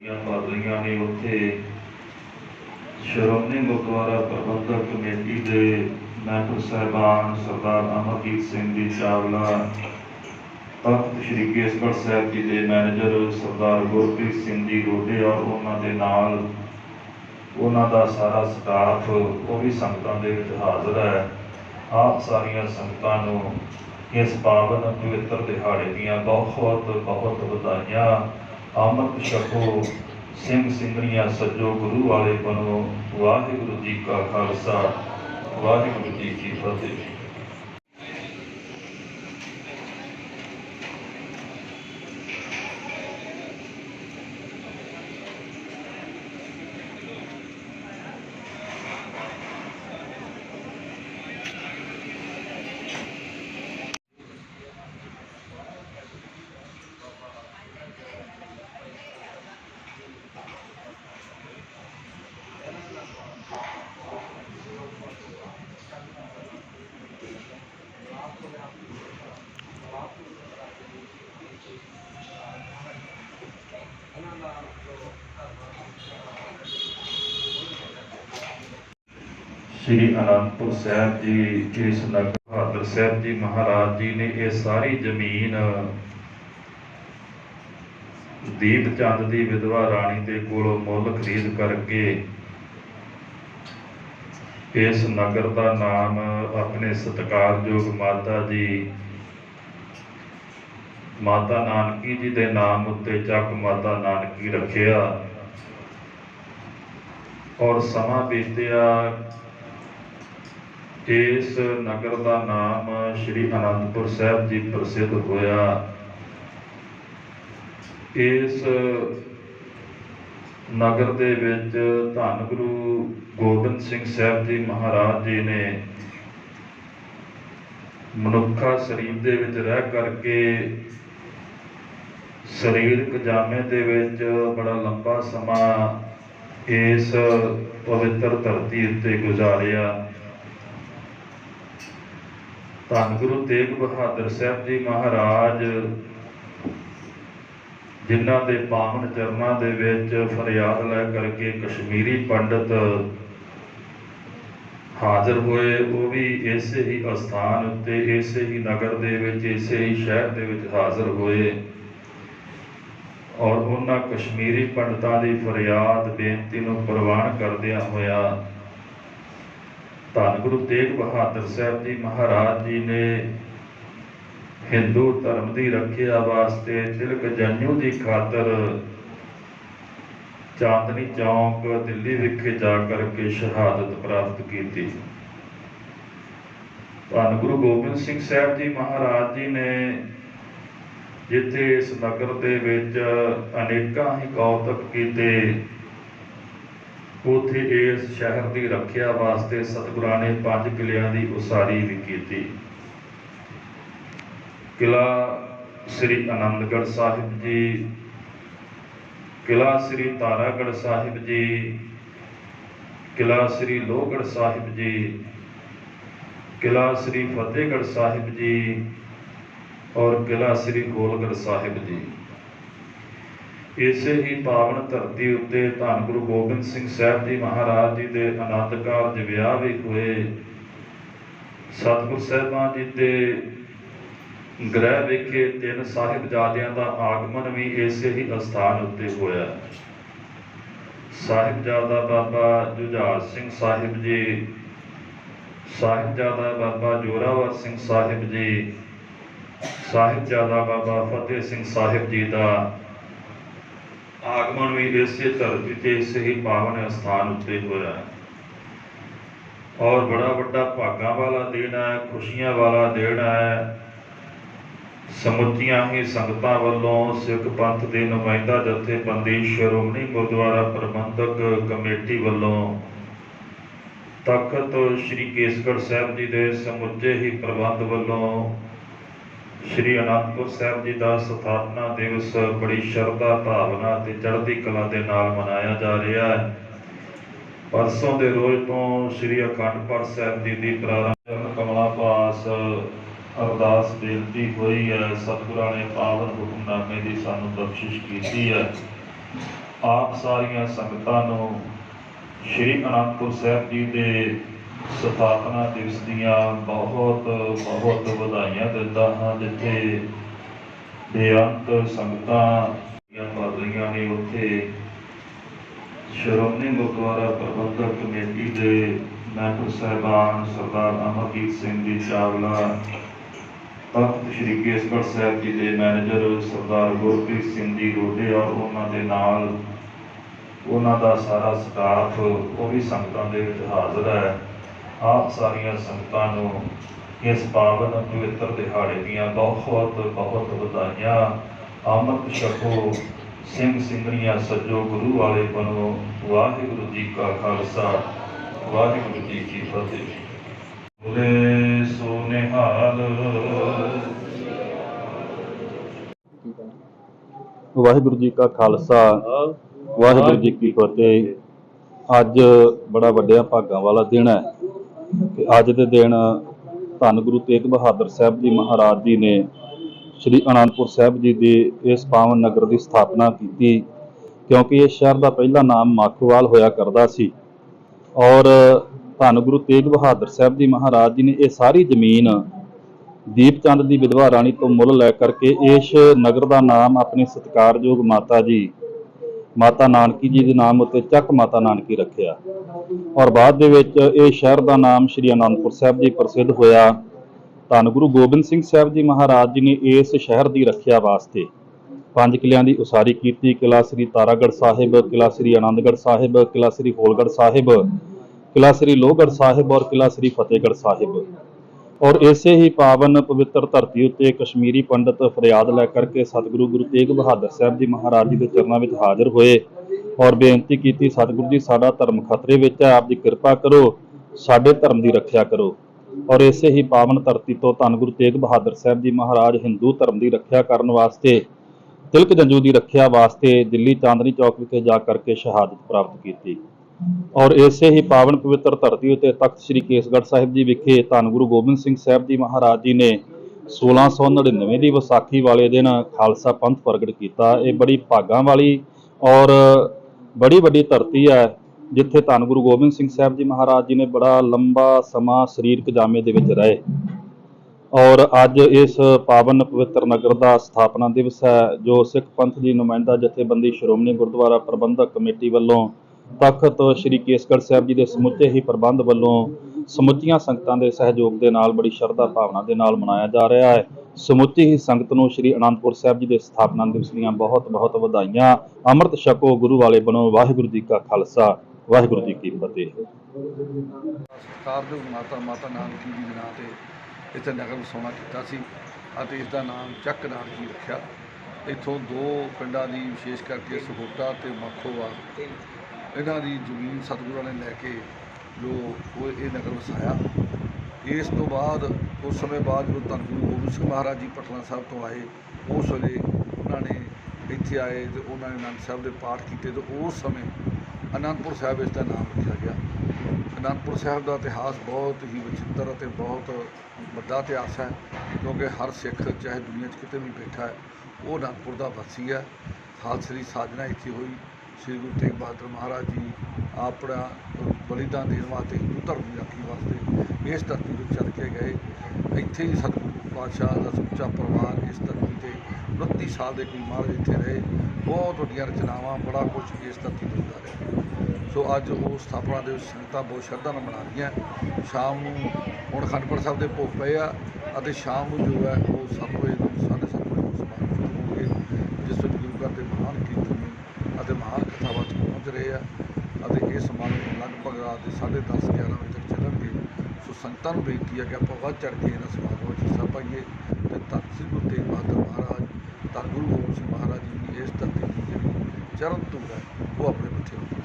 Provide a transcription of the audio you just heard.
ਦੀਆਂ ਪਾਦਰੀਆਂ ਨੇ ਉੱਥੇ। ਸ਼੍ਰੋਮਣੀ ਗੁਰਦੁਆਰਾ ਪ੍ਰਬੰਧਕ ਕਮੇਟੀ ਦੇ ਮੈਂਬਰ ਸਾਹਿਬਾਨ ਸਰਦਾਰ ਅਮਰਜੀਤ ਸਿੰਘ ਜੀ ਚਾਵਲਾ ਤਖਤ ਸ੍ਰੀ ਕੇਸਗੜ੍ਹ ਸਾਹਿਬ ਜੀ ਦੇ ਮੈਨੇਜਰ ਸਰਦਾਰ ਗੁਰਪ੍ਰੀਤ ਸਿੰਘ ਜੀ ਰੋਡੇ ਔਰ ਉਹਨਾਂ ਦੇ ਨਾਲ ਉਹਨਾਂ ਦਾ ਸਾਰਾ ਸਟਾਫ, ਉਹ ਵੀ ਸੰਗਤਾਂ ਦੇ ਵਿੱਚ ਹਾਜ਼ਰ ਹੈ। ਆਪ ਸਾਰੀਆਂ ਸੰਗਤਾਂ ਨੂੰ ਇਸ ਪਾਵਨ ਪਵਿੱਤਰ ਦਿਹਾੜੇ ਦੀਆਂ ਬਹੁਤ ਬਹੁਤ ਵਧਾਈਆਂ। ਅੰਮ੍ਰਿਤ ਛਕੋ, ਸਿੰਘ ਸਿੰਘਣੀਆਂ ਸੱਜੋ ਗੁਰੂ ਵਾਲੇ ਬਣੋ। ਵਾਹਿਗੁਰੂ ਜੀ ਕਾ ਖਾਲਸਾ, ਵਾਹਿਗੁਰੂ ਜੀ ਕੀ ਫਤਿਹ। ਸ੍ਰੀ ਅਨੰਦਪੁਰ ਸਾਹਿਬ ਜੀ ਇਸ ਨਗਰ ਬਹਾਦਰ ਸਾਹਿਬ ਜੀ ਮਹਾਰਾਜ ਜੀ ਨੇ ਇਹ ਸਾਰੀ ਜ਼ਮੀਨ ਦੀਪ ਚੰਦ ਦੀ ਵਿਧਵਾ ਰਾਣੀ ਦੇ ਕੋਲੋਂ ਮੁੱਲ ਖਰੀਦ ਕਰਕੇ ਇਸ ਨਗਰ ਦਾ ਨਾਮ ਆਪਣੇ ਸਤਿਕਾਰਯੋਗ ਮਾਤਾ ਜੀ, ਮਾਤਾ ਨਾਨਕੀ ਜੀ ਦੇ ਨਾਮ ਉੱਤੇ ਚੱਕ ਮਾਤਾ ਨਾਨਕੀ ਰੱਖਿਆ ਔਰ ਸਮਾਂ ਬੀਤਿਆ ਇਸ ਨਗਰ ਦਾ ਨਾਮ ਸ੍ਰੀ ਅਨੰਦਪੁਰ ਸਾਹਿਬ ਜੀ ਪ੍ਰਸਿੱਧ ਹੋਇਆ। ਇਸ ਨਗਰ ਦੇ ਵਿੱਚ ਧੰਨ ਗੁਰੂ ਗੋਬਿੰਦ ਸਿੰਘ ਸਾਹਿਬ ਜੀ ਮਹਾਰਾਜ ਜੀ ਨੇ ਮਨੁੱਖਾ ਸਰੀਰ ਦੇ ਵਿੱਚ ਰਹਿ ਕਰਕੇ ਸਰੀਰਕ ਜਾਮੇ ਦੇ ਵਿੱਚ ਬੜਾ ਲੰਬਾ ਸਮਾਂ ਇਸ ਪਵਿੱਤਰ ਧਰਤੀ ਉੱਤੇ ਗੁਜ਼ਾਰਿਆ। ਧੰਨ ਗੁਰੂ ਤੇਗ ਬਹਾਦਰ ਸਾਹਿਬ ਜੀ ਮਹਾਰਾਜ, ਜਿਨ੍ਹਾਂ ਦੇ ਪਾਵਨ ਚਰਨਾਂ ਦੇ ਵਿੱਚ ਫਰਿਆਦ ਲੈ ਕਰਕੇ ਕਸ਼ਮੀਰੀ ਪੰਡਤ ਹਾਜ਼ਰ ਹੋਏ, ਉਹ ਵੀ ਇਸੇ ਹੀ ਅਸਥਾਨ ਉੱਤੇ, ਇਸੇ ਹੀ ਨਗਰ ਦੇ ਵਿੱਚ, ਇਸੇ ਹੀ ਸ਼ਹਿਰ ਦੇ ਵਿੱਚ ਹਾਜ਼ਰ ਹੋਏ। ਔਰ ਉਹਨਾਂ ਕਸ਼ਮੀਰੀ ਪੰਡਤਾਂ ਦੀ ਫਰਿਆਦ ਬੇਨਤੀ ਨੂੰ ਪ੍ਰਵਾਨ ਕਰਦਿਆਂ ਹੋਇਆ ਧੰਨ ਗੁਰੂ ਤੇਗ ਬਹਾਦਰ ਸਾਹਿਬ ਜੀ ਮਹਾਰਾਜ ਜੀ ਨੇ ਹਿੰਦੂ ਧਰਮ ਦੀ ਰੱਖਿਆ ਵਾਸਤੇ ਤਿਲਕ ਜਨਿਓ ਦੀ ਖਾਤਰ ਚਾਂਦਨੀ ਚੌਂਕ ਦਿੱਲੀ ਵਿਖੇ ਜਾ ਕਰਕੇ ਸ਼ਹਾਦਤ ਪ੍ਰਾਪਤ ਕੀਤੀ। ਧੰਨ ਗੁਰੂ ਗੋਬਿੰਦ ਸਿੰਘ ਸਾਹਿਬ ਜੀ ਮਹਾਰਾਜ ਜੀ ਨੇ ਜਿੱਥੇ ਇਸ ਨਗਰ ਦੇ ਵਿੱਚ ਅਨੇਕਾਂ ਹੀ ਕੌਤਕ ਕੀਤੇ ਉਥੇ ਇਸ ਸ਼ਹਿਰ ਦੀ ਰੱਖਿਆ ਵਾਸਤੇ ਸਤਿਗੁਰਾਂ ਨੇ ਪੰਜ ਕਿਲਿਆਂ ਦੀ ਉਸਾਰੀ ਵੀ ਕੀਤੀ। ਕਿਲਾ ਸ੍ਰੀ ਅਨੰਦਗੜ੍ਹ ਸਾਹਿਬ ਜੀ, ਕਿਲਾ ਸ੍ਰੀ ਤਾਰਾਗੜ੍ਹ ਸਾਹਿਬ ਜੀ, ਕਿਲਾ ਸ੍ਰੀ ਲੋਹਗੜ੍ਹ ਸਾਹਿਬ ਜੀ, ਕਿਲਾ ਸ੍ਰੀ ਫਤਿਹਗੜ੍ਹ ਸਾਹਿਬ ਜੀ ਔਰ ਕਿਲਾ ਸ੍ਰੀ ਗੋਲਗੜ੍ਹ ਸਾਹਿਬ ਜੀ। ਇਸੇ ਹੀ ਪਾਵਨ ਧਰਤੀ ਉੱਤੇ ਧੰਨ ਗੁਰੂ ਗੋਬਿੰਦ ਸਿੰਘ ਸਾਹਿਬ ਜੀ ਮਹਾਰਾਜ ਜੀ ਦੇ ਆਨੰਦ ਕਾਰਜ ਵਿਆਹ ਵੀ ਹੋਏ। ਸਤਿਗੁਰ ਸਾਹਿਬਾਨ ਜੀ ਦੇ ਗ੍ਰਹਿ ਵਿਖੇ ਤਿੰਨ ਸਾਹਿਬਜ਼ਾਦਿਆਂ ਦਾ ਆਗਮਨ ਵੀ ਇਸੇ ਹੀ ਅਸਥਾਨ ਉੱਤੇ ਹੋਇਆ। ਸਾਹਿਬਜ਼ਾਦਾ ਬਾਬਾ ਜੁਝਾਰ ਸਿੰਘ ਸਾਹਿਬ ਜੀ, ਸਾਹਿਬਜ਼ਾਦਾ ਬਾਬਾ ਜੋਰਾਵਰ ਸਿੰਘ ਸਾਹਿਬ ਜੀ, ਸਾਹਿਬਜ਼ਾਦਾ ਬਾਬਾ ਫਤਿਹ ਸਿੰਘ ਸਾਹਿਬ ਜੀ ਦਾ ਆਗਮਨ ਵੀ ਇਸੇ ਧਰਤੀ ਤੇ ਇਸੇ ਹੀ ਪਾਵਨ ਸਥਾਨ ਉੱਤੇ ਹੋਇਆ ਔਰ ਬੜਾ ਵੱਡਾ ਭਾਗਾਂ ਵਾਲਾ ਦਿਨ ਹੈ, ਖੁਸ਼ੀਆਂ ਵਾਲਾ ਦਿਨ ਹੈ। ਸਮੁੱਚੀਆਂ ਹੀ ਸੰਗਤਾਂ ਵੱਲੋਂ ਸਿੱਖ ਪੰਥ ਦੇ ਨੁਮਾਇੰਦਾ, ਜਥੇਬੰਦੀ, ਸ਼੍ਰੋਮਣੀ ਗੁਰਦੁਆਰਾ ਪ੍ਰਬੰਧਕ ਕਮੇਟੀ ਵੱਲੋਂ ਤਖਤ ਸ੍ਰੀ ਕੇਸਗੜ੍ਹ ਸਾਹਿਬ ਜੀ ਦੇ ਸਮੁੱਚੇ ਹੀ ਪ੍ਰਬੰਧ ਵੱਲੋਂ ਸ਼੍ਰੀ ਅਨੰਦਪੁਰ ਸਾਹਿਬ ਜੀ ਦਾ ਸਥਾਪਨਾ ਦਿਵਸ ਬੜੀ ਸ਼ਰਧਾ, ਭਾਵਨਾ ਤੇ ਚੜ੍ਹਦੀ ਕਲਾ ਦੇ ਨਾਲ ਮਨਾਇਆ ਜਾ ਰਿਹਾ ਹੈ। ਪਰਸੋਂ ਦੇ ਰੋਜ਼ ਤੋਂ ਸ਼੍ਰੀ ਅਖੰਡ ਪਾਠ ਸਾਹਿਬ ਜੀ ਦੀ ਪ੍ਰਾਰੰਭ ਕਮਲਾ ਪਾਸ ਅਰਦਾਸ ਬੇਨਤੀ ਹੋਈ ਹੈ ਸਤਿਗੁਰਾਂ ਨੇ ਪਾਵਨ ਹੁਕਮਨਾਮੇ ਦੀ ਸਾਨੂੰ ਬਖਸ਼ਿਸ਼ ਕੀਤੀ ਹੈ। ਆਪ ਸਾਰੀਆਂ ਸੰਗਤਾਂ ਨੂੰ ਸ਼੍ਰੀ ਅਨੰਦਪੁਰ ਸਾਹਿਬ ਜੀ ਦੇ ਸਥਾਪਨਾ ਦਿਵਸ ਦੀਆਂ ਬਹੁਤ ਬਹੁਤ ਵਧਾਈਆਂ ਦਿੰਦਾ ਹਾਂ, ਜਿੱਥੇ ਬੇਅੰਤ ਸੰਗਤਾਂ ਦੀਆਂ ਪੜ ਰਹੀਆਂ ਨੇ ਉੱਥੇ ਸ਼੍ਰੋਮਣੀ ਗੁਰਦੁਆਰਾ ਪ੍ਰਬੰਧਕ ਕਮੇਟੀ ਦੇ ਮੈਂਬਰ ਸਾਹਿਬਾਨ ਸਰਦਾਰ ਅਮਰਜੀਤ ਸਿੰਘ ਜੀ ਚਾਵਲਾ ਤਖਤ ਸ੍ਰੀ ਕੇਸਗੜ੍ਹ ਸਾਹਿਬ ਜੀ ਦੇ ਮੈਨੇਜਰ ਸਰਦਾਰ ਗੁਰਪ੍ਰੀਤ ਸਿੰਘ ਜੀ ਰੋਡੇ ਔਰ ਉਹਨਾਂ ਦੇ ਨਾਲ ਉਹਨਾਂ ਦਾ ਸਾਰਾ ਸਟਾਫ ਉਹ ਵੀ ਸੰਗਤਾਂ ਦੇ ਵਿੱਚ ਹਾਜ਼ਰ ਹੈ। ਆਪ ਸਾਰੀਆਂ ਸੰਗਤਾਂ ਨੂੰ ਇਸ ਪਾਵਨ ਪਵਿੱਤਰ ਦਿਹਾੜੇ ਦੀਆਂ ਬਹੁਤ ਬਹੁਤ ਵਧਾਈਆਂ। ਅੰਮ੍ਰਿਤ ਛਕੋ, ਸਿੰਘ ਸਿੰਘਣੀਆਂ ਸੱਜੋ, ਗੁਰੂ ਵਾਲੇ ਬਣੋ। ਵਾਹਿਗੁਰੂ ਜੀ ਕਾ ਖਾਲਸਾ, ਵਾਹਿਗੁਰੂ ਜੀ ਕੀ ਫਤਿਹ। ਬੋਲੇ ਸੋ ਨਿਹਾਲ ਵਾਹਿਗੁਰੂ ਜੀ ਕਾ ਖਾਲਸਾ, ਵਾਹਿਗੁਰੂ ਜੀ ਕੀ ਫਤਿਹ। ਅੱਜ ਬੜਾ ਵੱਡਿਆਂ ਭਾਗਾਂ ਵਾਲਾ ਦਿਨ ਹੈ। ਕਿ ਅੱਜ ਦੇ ਦਿਨ ਧੰਨ ਗੁਰੂ ਤੇਗ ਬਹਾਦਰ ਸਾਹਿਬ ਜੀ ਮਹਾਰਾਜ ਜੀ ਨੇ ਸ੍ਰੀ ਅਨੰਦਪੁਰ ਸਾਹਿਬ ਜੀ ਦੇ ਇਸ ਪਾਵਨ ਨਗਰ ਦੀ ਸਥਾਪਨਾ ਕੀਤੀ, ਕਿਉਂਕਿ ਇਹ ਸ਼ਹਿਰ ਦਾ ਪਹਿਲਾ ਨਾਮ ਮਾਖੋਵਾਲ ਹੋਇਆ ਕਰਦਾ ਸੀ। ਔਰ ਧੰਨ ਗੁਰੂ ਤੇਗ ਬਹਾਦਰ ਸਾਹਿਬ ਜੀ ਮਹਾਰਾਜ ਜੀ ਨੇ ਇਹ ਸਾਰੀ ਜ਼ਮੀਨ ਦੀਪਚੰਦ ਦੀ ਵਿਧਵਾ ਰਾਣੀ ਤੋਂ ਮੁੱਲ ਲੈ ਕਰਕੇ ਇਸ ਨਗਰ ਦਾ ਨਾਮ ਆਪਣੇ ਸਤਿਕਾਰਯੋਗ ਮਾਤਾ ਜੀ ਮਾਤਾ ਨਾਨਕੀ ਜੀ ਦੇ ਨਾਮ ਉੱਤੇ ਚੱਕ ਮਾਤਾ ਨਾਨਕੀ ਰੱਖਿਆ। ਔਰ ਬਾਅਦ ਦੇ ਵਿੱਚ ਇਹ ਸ਼ਹਿਰ ਦਾ ਨਾਮ ਸ਼੍ਰੀ ਅਨੰਦਪੁਰ ਸਾਹਿਬ ਜੀ ਪ੍ਰਸਿੱਧ ਹੋਇਆ। ਧੰਨ ਗੁਰੂ ਗੋਬਿੰਦ ਸਿੰਘ ਸਾਹਿਬ ਜੀ ਮਹਾਰਾਜ ਜੀ ਨੇ ਇਸ ਸ਼ਹਿਰ ਦੀ ਰੱਖਿਆ ਵਾਸਤੇ ਪੰਜ ਕਿਲਿਆਂ ਦੀ ਉਸਾਰੀ ਕੀਤੀ। ਕਿਲਾ ਸ੍ਰੀ ਤਾਰਾਗੜ੍ਹ ਸਾਹਿਬ ਕਿਲਾ ਸ੍ਰੀ ਆਨੰਦਗੜ੍ਹ ਸਾਹਿਬ ਕਿਲਾ ਸ੍ਰੀ ਹੋਲਗੜ੍ਹ ਸਾਹਿਬ ਕਿਲਾ ਸ੍ਰੀ ਲੋਹਗੜ੍ਹ ਸਾਹਿਬ ਔਰ ਕਿਲਾ ਸ੍ਰੀ ਫਤਿਹਗੜ੍ਹ ਸਾਹਿਬ। ਔਰ ਇਸੇ ਹੀ ਪਾਵਨ ਪਵਿੱਤਰ ਧਰਤੀ ਉੱਤੇ ਕਸ਼ਮੀਰੀ ਪੰਡਤ ਫਰਿਆਦ ਲੈ ਕਰਕੇ ਸਤਿਗੁਰੂ ਗੁਰੂ ਤੇਗ ਬਹਾਦਰ ਸਾਹਿਬ ਜੀ ਮਹਾਰਾਜ ਜੀ ਦੇ ਚਰਨਾਂ ਵਿੱਚ ਹਾਜ਼ਰ ਹੋਏ ਔਰ ਬੇਨਤੀ ਕੀਤੀ, ਸਤਿਗੁਰੂ ਜੀ, ਸਾਡਾ ਧਰਮ ਖਤਰੇ ਵਿੱਚ ਹੈ, ਆਪ ਦੀ ਕਿਰਪਾ ਕਰੋ, ਸਾਡੇ ਧਰਮ ਦੀ ਰੱਖਿਆ ਕਰੋ। ਔਰ ਇਸੇ ਹੀ ਪਾਵਨ ਧਰਤੀ ਤੋਂ ਧੰਨ ਗੁਰੂ ਤੇਗ ਬਹਾਦਰ ਸਾਹਿਬ ਜੀ ਮਹਾਰਾਜ ਹਿੰਦੂ ਧਰਮ ਦੀ ਰੱਖਿਆ ਕਰਨ ਵਾਸਤੇ, ਤਿਲਕ ਜੰਜੂ ਦੀ ਰੱਖਿਆ ਵਾਸਤੇ ਦਿੱਲੀ ਚਾਂਦਨੀ ਚੌਕ ਵਿਖੇ ਜਾ ਕਰਕੇ ਸ਼ਹਾਦਤ ਪ੍ਰਾਪਤ ਕੀਤੀ। ਔਰ ਇਸੇ ਹੀ ਪਾਵਨ ਪਵਿੱਤਰ ਧਰਤੀ ਉਤੇ ਤਖਤ ਸ੍ਰੀ ਕੇਸਗੜ੍ਹ ਸਾਹਿਬ ਜੀ ਵਿਖੇ ਧੰਨ ਗੁਰੂ ਗੋਬਿੰਦ ਸਿੰਘ ਸਾਹਿਬ ਜੀ ਮਹਾਰਾਜ ਜੀ ਨੇ 1699 ਦੀ ਵਿਸਾਖੀ ਵਾਲੇ ਦਿਨ ਖਾਲਸਾ ਪੰਥ ਪ੍ਰਗਟ ਕੀਤਾ। ਇਹ ਬੜੀ ਭਾਗਾਂ ਵਾਲੀ ਔਰ ਬੜੀ ਵੱਡੀ ਧਰਤੀ ਹੈ, ਜਿੱਥੇ ਧੰਨ ਗੁਰੂ ਗੋਬਿੰਦ ਸਿੰਘ ਸਾਹਿਬ ਜੀ ਮਹਾਰਾਜ ਜੀ ਨੇ ਬੜਾ ਲੰਬਾ ਸਮਾਂ ਸਰੀਰਕ ਜਾਮੇ ਦੇ ਵਿੱਚ ਰਹੇ। ਔਰ ਅੱਜ ਇਸ ਪਾਵਨ ਪਵਿੱਤਰ ਨਗਰ ਦਾ ਸਥਾਪਨਾ ਦਿਵਸ ਹੈ, ਜੋ ਸਿੱਖ ਪੰਥ ਦੀ ਨੁਮਾਇੰਦਾ ਜਥੇਬੰਦੀ ਸ਼੍ਰੋਮਣੀ ਗੁਰਦੁਆਰਾ ਪ੍ਰਬੰਧਕ ਕਮੇਟੀ ਵੱਲੋਂ ਤਖਤ ਸ੍ਰੀ ਕੇਸਗੜ੍ਹ ਸਾਹਿਬ ਜੀ ਦੇ ਸਮੁੱਚੇ ਹੀ ਪ੍ਰਬੰਧ ਵੱਲੋਂ ਸਮੁੱਚੀਆਂ ਸੰਗਤਾਂ ਦੇ ਸਹਿਯੋਗ ਦੇ ਨਾਲ ਬੜੀ ਸ਼ਰਧਾ ਭਾਵਨਾ ਦੇ ਨਾਲ ਮਨਾਇਆ ਜਾ ਰਿਹਾ ਹੈ। ਸਮੁੱਚੀ ਹੀ ਸੰਗਤ ਨੂੰ ਸ੍ਰੀ ਅਨੰਦਪੁਰ ਸਾਹਿਬ ਜੀ ਦੇ ਸਥਾਪਨਾ ਦਿਵਸ ਦੀਆਂ ਬਹੁਤ ਬਹੁਤ ਵਧਾਈਆਂ। ਅੰਮ੍ਰਿਤ ਛਕੋ ਗੁਰੂ ਵਾਲੇ ਬਣੋ। ਵਾਹਿਗੁਰੂ ਜੀ ਕਾ ਖਾਲਸਾ। ਵਾਹਿਗੁਰੂ ਜੀ ਕੀ ਫਤਿਹ। ਸਰਕਾਰ ਦੇ ਮਾਤਾ ਮਾਤਾ ਨਾਨਕੀ ਜੀ ਦੇ ਨਾਂ ਤੇ ਇੱਥੇ ਨਗਰ ਵਸਾਉਣਾ ਕੀਤਾ ਸੀ ਅਤੇ ਇਸ ਦਾ ਨਾਮ ਚੱਕ ਨਾਨਕੀ ਰੱਖਿਆ। ਇੱਥੋਂ ਦੋ ਪਿੰਡਾਂ ਦੀ ਵਿਸ਼ੇਸ਼ ਕਰਕੇ ਸਹੋਟਾ ਤੇ ਮਾਖੋਵਾਲ ਇਹਨਾਂ ਦੀ ਜ਼ਮੀਨ ਸਤਿਗੁਰਾਂ ਨੇ ਲੈ ਕੇ ਜੋ ਉਹ ਇਹ ਨਗਰ ਵਸਾਇਆ। ਇਸ ਤੋਂ ਬਾਅਦ ਉਸ ਸਮੇਂ ਬਾਅਦ ਜਦੋਂ ਧੰਨ ਗੁਰੂ ਗੋਬਿੰਦ ਸਿੰਘ ਮਹਾਰਾਜ ਜੀ ਪਟਨਾ ਸਾਹਿਬ ਤੋਂ ਆਏ, ਉਸ ਵੇਲੇ ਉਹਨਾਂ ਨੇ ਇੱਥੇ ਆਏ ਤੇ ਉਹਨਾਂ ਨੇ ਅਨੰਦ ਸਾਹਿਬ ਦੇ ਪਾਠ ਕੀਤੇ ਤੇ ਉਸ ਸਮੇਂ ਅਨੰਦਪੁਰ ਸਾਹਿਬ ਇਸ ਦਾ ਨਾਮ ਰੱਖਿਆ ਗਿਆ। ਅਨੰਦਪੁਰ ਸਾਹਿਬ ਦਾ ਇਤਿਹਾਸ ਬਹੁਤ ਹੀ ਵਿਚਿੱਤਰ ਅਤੇ ਬਹੁਤ ਵੱਡਾ ਇਤਿਹਾਸ ਹੈ, ਕਿਉਂਕਿ ਹਰ ਸਿੱਖ, ਚਾਹੇ ਦੁਨੀਆ 'ਚ ਕਿਤੇ ਵੀ ਬੈਠਾ ਹੈ, ਉਹ ਅਨੰਦਪੁਰ ਦਾ ਵਾਸੀ ਹੈ। ਖਾਲਸੇ ਦੀ ਸਾਜਨਾ ਇੱਥੇ ਹੋਈ। ਸ੍ਰੀ ਗੁਰੂ ਤੇਗ ਬਹਾਦਰ ਮਹਾਰਾਜ ਜੀ ਆਪਣਾ ਬਲੀਦਾਨ ਦੇਣ ਵਾਸਤੇ, ਹਿੰਦੂ ਧਰਮ ਦੀ ਰਾਖੀ ਵਾਸਤੇ ਇਸ ਧਰਤੀ ਤੋਂ ਚੱਲ ਕੇ ਗਏ। ਇੱਥੇ ਹੀ ਸਤਿਗੁਰੂ ਪਾਤਸ਼ਾਹ ਦਾ ਸੁੱਚਾ ਪਰਿਵਾਰ ਇਸ ਧਰਤੀ ਤੇ 29 ਸਾਲ ਦੇ ਕੋਈ ਮਹਾਰਾਜ ਇੱਥੇ ਰਹੇ। ਬਹੁਤ ਵੱਡੀਆਂ ਰਚਨਾਵਾਂ, ਬੜਾ ਕੁਝ ਇਸ ਧਰਤੀ ਤੇ ਹੁੰਦਾ ਰਿਹਾ। ਸੋ ਅੱਜ ਉਹ ਸਥਾਪਨਾ ਦੇ ਵਿੱਚ ਸੰਗਤਾਂ ਬਹੁਤ ਸ਼ਰਧਾ ਨਾਲ ਮਨਾ ਰਹੀਆਂ। ਸ਼ਾਮ ਨੂੰ ਹੁਣ ਅਖੰਡਪੁਰ ਸਾਹਿਬ ਦੇ ਭੋਗ ਪਏ ਆ ਅਤੇ ਸ਼ਾਮ ਨੂੰ ਜੋ ਹੈ ਉਹ 7 ਵਜੇ ਤੋਂ ਸਾਢੇ ਵਜੇ ਤੋਂ ਸਮਾਗਮ ਸ਼ੁਰੂ ਹੋਣਗੇ ਜਿਸ ਵਿੱਚ ਗੁਰੂ ਘਰ ਦੇ ਮਹਾਨ ਕੀਰਤਨ ਅਤੇ ਮਹਾਨ ਕਥਾਵਾਂ 'ਚ ਪਹੁੰਚ ਰਹੇ ਆ ਅਤੇ ਇਹ ਸਮਾਗਮ ਲਗਭਗ ਰਾਤ ਦੇ 10:30 11 ਵਜੇ ਤੱਕ ਚੱਲਣਗੇ। ਸੋ ਸੰਗਤਾਂ ਨੂੰ ਬੇਨਤੀ ਹੈ ਕਿ ਆਪਾਂ ਵੱਧ ਚੜ੍ਹ ਕੇ ਇਹਨਾਂ ਸਮਾਗਮਾਂ ਵਿੱਚ ਹਿੱਸਾ ਪਾਈਏ ਤੇ ਧੰਨ ਸ੍ਰੀ ਗੁਰੂ ਤੇਗ ਬਹਾਦਰ ਮਹਾਰਾਜ, ਧੰਨ ਗੁਰੂ ਗੋਬਿੰਦ ਸਿੰਘ ਮਹਾਰਾਜ ਜੀ ਦੀ ਇਸ ਧਰਤੀ ਦੀ ਜਿਹੜੀ ਚਰਨ ਧੂੜ ਹੈ, ਉਹ ਆਪਣੇ ਮੱਥੇ ਉੱਤੇ